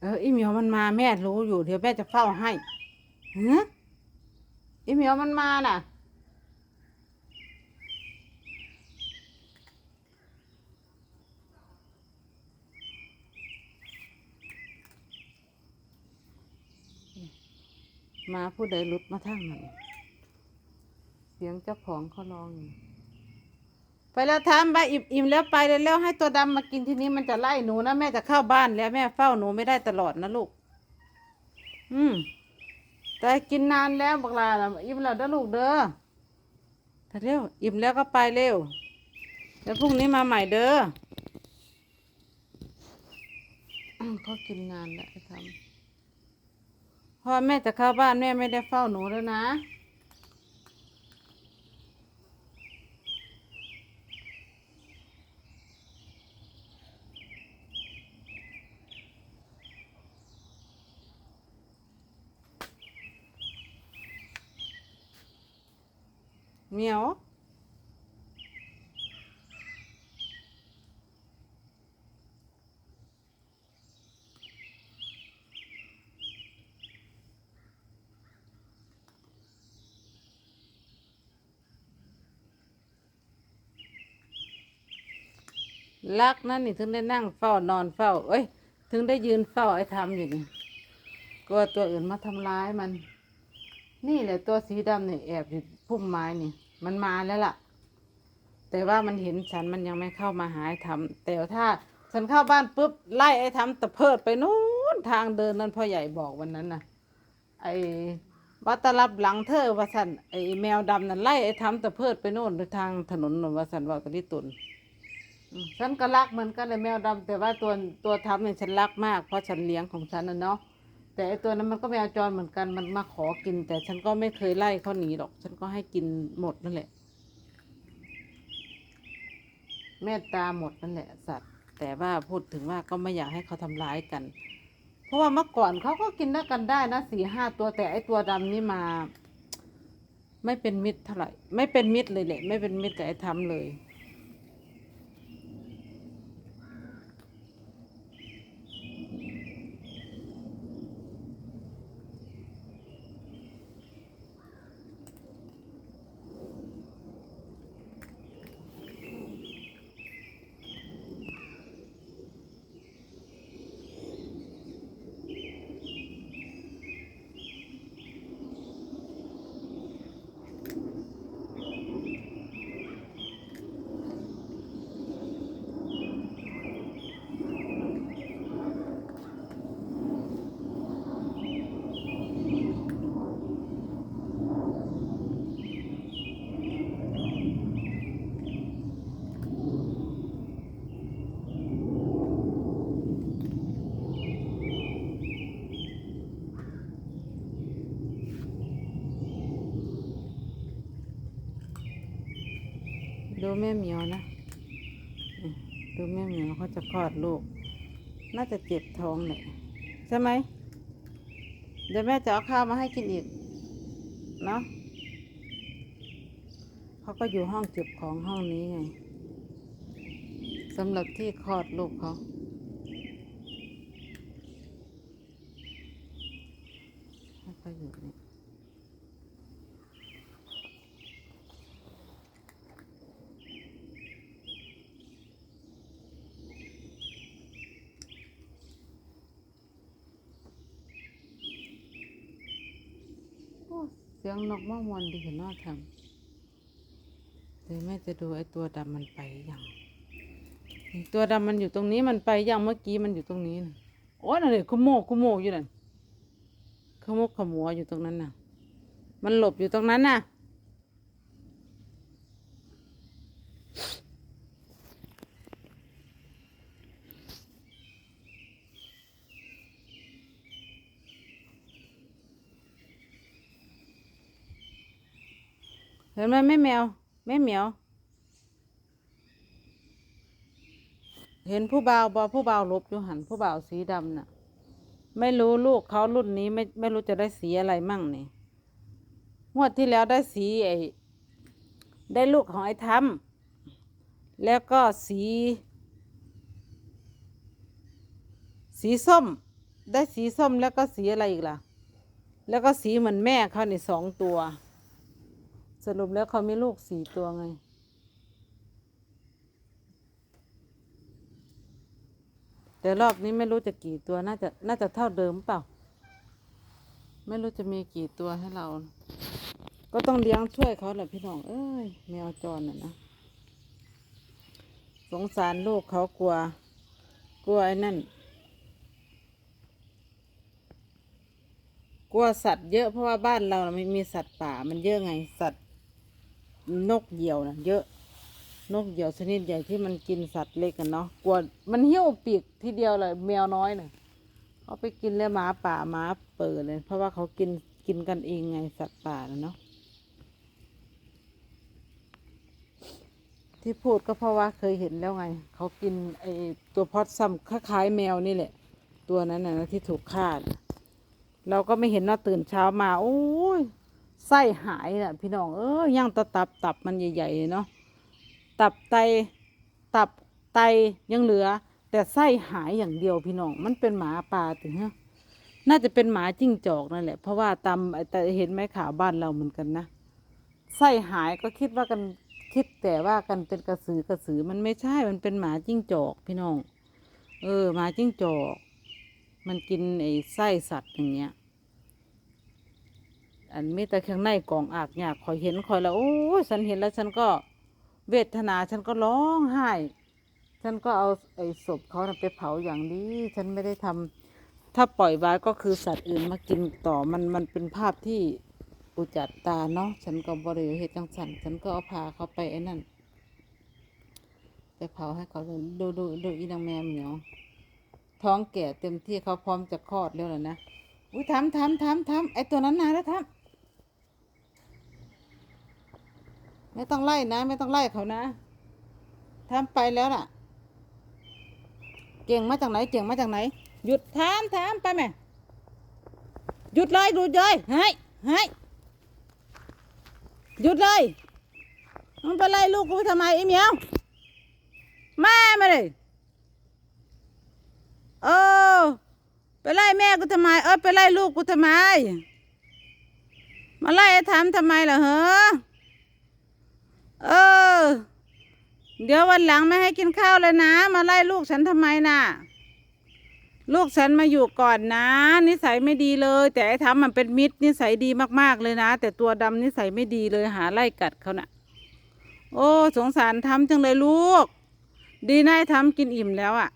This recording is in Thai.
เอออีเหมียวมันมาแม่รู้อยู่เดี๋ยวแม่จะเฝ้าให้ฮะอีเหมียวมันมาน่ะ มาผู้ใดหลุดมาทางมันเสียงเจ้าของเขาร้องอยู่ ไปแล้วทำไปอิ่มอิ่มแล้วไปแล้วให้ตัวดำมากินทีนี้มันจะไล่หนูนะแม่จะเข้าบ้านแล้วแม่เฝ้าหนูไม่ได้ตลอดนะลูก อืมแต่กินนานแล้วบักลาอิ่มแล้วเด้อลูกเด้อถ้าเร็วอิ่มแล้วก็ไปเร็วแล้วพรุ่งนี้มาใหม่เด้อเขากินนานแล้วทำพ่อแม่จะเข้าบ้านแม่ไม่ได้เฝ้าหนูแล้วนะ เหมียวรักนั่นนี่ถึงได้นั่งเฝ้านอนเฝ้า เอ้ย ถึงได้ยืนเฝ้าไอ้ทำอยู่นี่กลัวตัวอื่นมาทำร้ายมัน นี่แหละตัวสีดำเนี่ยแอบอยู่พุ่มไม้นี่ มันมาแล้วล่ะ แต่ว่ามันเห็นฉันมันยังไม่เข้ามาหาไอ้ทำแต่ถ้าฉันเข้าบ้านปุ๊บไล่ไอ้ทำตะเพิดไปนู้นทางเดินนั่นพ่อใหญ่บอกวันนั้นน่ะ ไอ้วัตลับหลังเธอว่าสันไอ้แมวดำนั่นไล่ไอ้ทำตะเพิดไปโน่นทางถนนนนว่าสันว่าตะลิตุนฉันก็รักเหมือนกันเลยแมวดำแต่ว่าตัวตัวทำเนี่ยฉันรักมากเพราะฉันเลี้ยงของฉันนะเนาะ แต่ไอตัวนั้นมันก็แมวจรเหมือนกันมันมาขอกิน แต่ฉันก็ไม่เคยไล่เขาหนีหรอก ฉันก็ให้กินหมดนั่นแหละ เมตตาหมดนั่นแหละ สัตว์ แต่ว่าพูดถึงว่าก็ไม่อยากให้เขาทำร้ายกัน เพราะว่าเมื่อก่อนเขาก็กินด้วยกันได้นะสี่ห้าตัวแต่ไอตัวดำนี่มา ไม่เป็นมิตรเท่าไหร่ไม่เป็นมิตรเลยแหละ ไม่เป็นมิตรกับไอ้ทำเลย ดูแม่เหมียวนะ ดูแม่เหมียวเขาจะคลอดลูก น่าจะเจ็บท้องเลยใช่ไหม เดี๋ยวแม่จะเอาข้าวมาให้กินอีก เนาะเขาก็อยู่ห้องเก็บของห้องนี้ไงสำหรับที่คลอดลูกเขาก็อยู่นี่ โอ้เสียงนกมะมวนดีเห็นน่าทำเดี๋ยวแม่จะดูไอ้ตัวดำมันไปยังตัวดำมันอยู่ตรงนี้มันไปยังเมื่อกี้มันอยู่ตรงนี้นะโอ้ยนั่นเลยขโมกขโมกอยู่นั่นขโมกขมัวอยู่ตรงนั้นน่ะ มันหลบอยู่ตรงนั้นน่ะ เห็นไหมแม่แมวแม่เหมียว เห็นผู้บ่าวบอผู้บ่าวลบอยู่หันผู้บ่าวสีดำน่ะ ไม่รู้ลูกเขารุ่นนี้ไม่ไม่รู้จะได้สีอะไรมั่งนี่งวดที่แล้วได้สีไอ้ได้ลูกของไอ้ทำแล้วก็สี สีส้ม ได้สีส้มแล้วก็สีอะไรอีกล่ะ แล้วก็สีเหมือนแม่เขานี่สองตัว สรุปแล้วเขามีลูกสี่ตัวไง แต่รอบนี้ไม่รู้จะกี่ตัวน่าจะน่าจะเท่าเดิมเปล่า ไม่รู้จะมีกี่ตัวให้เรา ก็ต้องเลี้ยงช่วยเขาแหละพี่น้อง เอ้ยแมวจรน่ะนะ สงสารลูกเขากลัว กลัวไอ้นั่น กลัวสัตว์เยอะเพราะว่าบ้านเราไม่มีสัตว์ป่ามันเยอะไงสัตว์ นกเหยี่ยวนะเยอะ นกเหยี่ยวชนิดใหญ่ที่มันกินสัตว์เล็กกันเนาะกลัวมันเหี้ยวปีกทีเดียวเลยแมวน้อยเน่ะเขาไปกินแล้วหมาป่าหมาเปิดเลย เพราะว่าเขากินกินกันเองไงสัตว์ป่านะเนาะที่พูดก็เพราะว่าเคยเห็นแล้วไง เขากินไอตัวพอดซัมคล้ายๆแมวนี่แหละ ตัวนั้นนะนะที่ถูกฆ่าเราก็ไม่เห็นว่าตื่นเช้ามา โอ้ย ไส้หายน่ะ พี่น้องเอ้ยย่างตะตับตับมันใหญ่ๆเนาะตับไตตับไตยังเหลือ แต่ไส้หายอย่างเดียวพี่น้อง มันเป็นหมาป่าถึงฮะน่าจะเป็นหมาจิ้งจอกนั่นแหละ เพราะว่าตามแต่เห็นไหมข่าวบ้านเราเหมือนกันนะไส้หายก็คิดว่ากันคิดแต่ว่ากันเป็นกระสือกระสือมันไม่ใช่มันเป็นหมาจิ้งจอกพี่น้อง เออหมาจิ้งจอก มันกินไอ้ไส้สัตว์อย่างเงี้ย อันมีแต่ข้างในกล่องอากอยากคอยเห็นคอยแล้วโอ้ยฉันเห็นแล้วฉันก็เวทนาฉันก็ร้องไห้ ฉันก็เอาไอ้ศพเขาไปเผาอย่างดีฉันไม่ได้ทำถ้าปล่อยไว้ก็คือสัตว์อื่นมากินต่อมันมันเป็นภาพที่อุจจาตาเนาะฉันก็บริเวณเหตุจังสันฉันก็เอาพาเขาไปไอ้นั่นไปเผาให้เขาเลยดูดูดูอีนางแมวเหมียวท้องแก่เต็มที่เขาพร้อมจะคลอดแล้วล่ะนะอุ้ยทำทำทำทำไอตัวนั้นนานแล้วทำ ไม่ต้องไล่นะ ไม่ต้องไล่เขานะทำไปแล้วล่ะ เก่งมาจากไหน เก่งมาจากไหน หยุดทำทำไปแม่หยุดเลยหยุดเลยเฮ้ยเฮ้ยหยุดเลยมันไปไล่ลูกกูทำไมไอ้เมียวแม่มาเลยเออไปไล่แม่กูทำไม เออไปไล่ลูกกูทำไม มาไล่ไอ้ทำทำไมล่ะเหรอ เออ เดี๋ยววันหลังไม่ให้กินข้าวเลยนะ มาไล่ลูกฉันทำไมน่ะ ลูกฉันมาอยู่ก่อนนะ นิสัยไม่ดีเลย แต่ไอ้ทำมันเป็นมิตรนิสัยดีมากๆเลยนะ แต่ตัวดำนิสัยไม่ดีเลยหาไล่กัดเขาน่ะ โอ้ สงสารทำจังเลยลูก ดีนายทำกินอิ่มแล้วอะ่ะ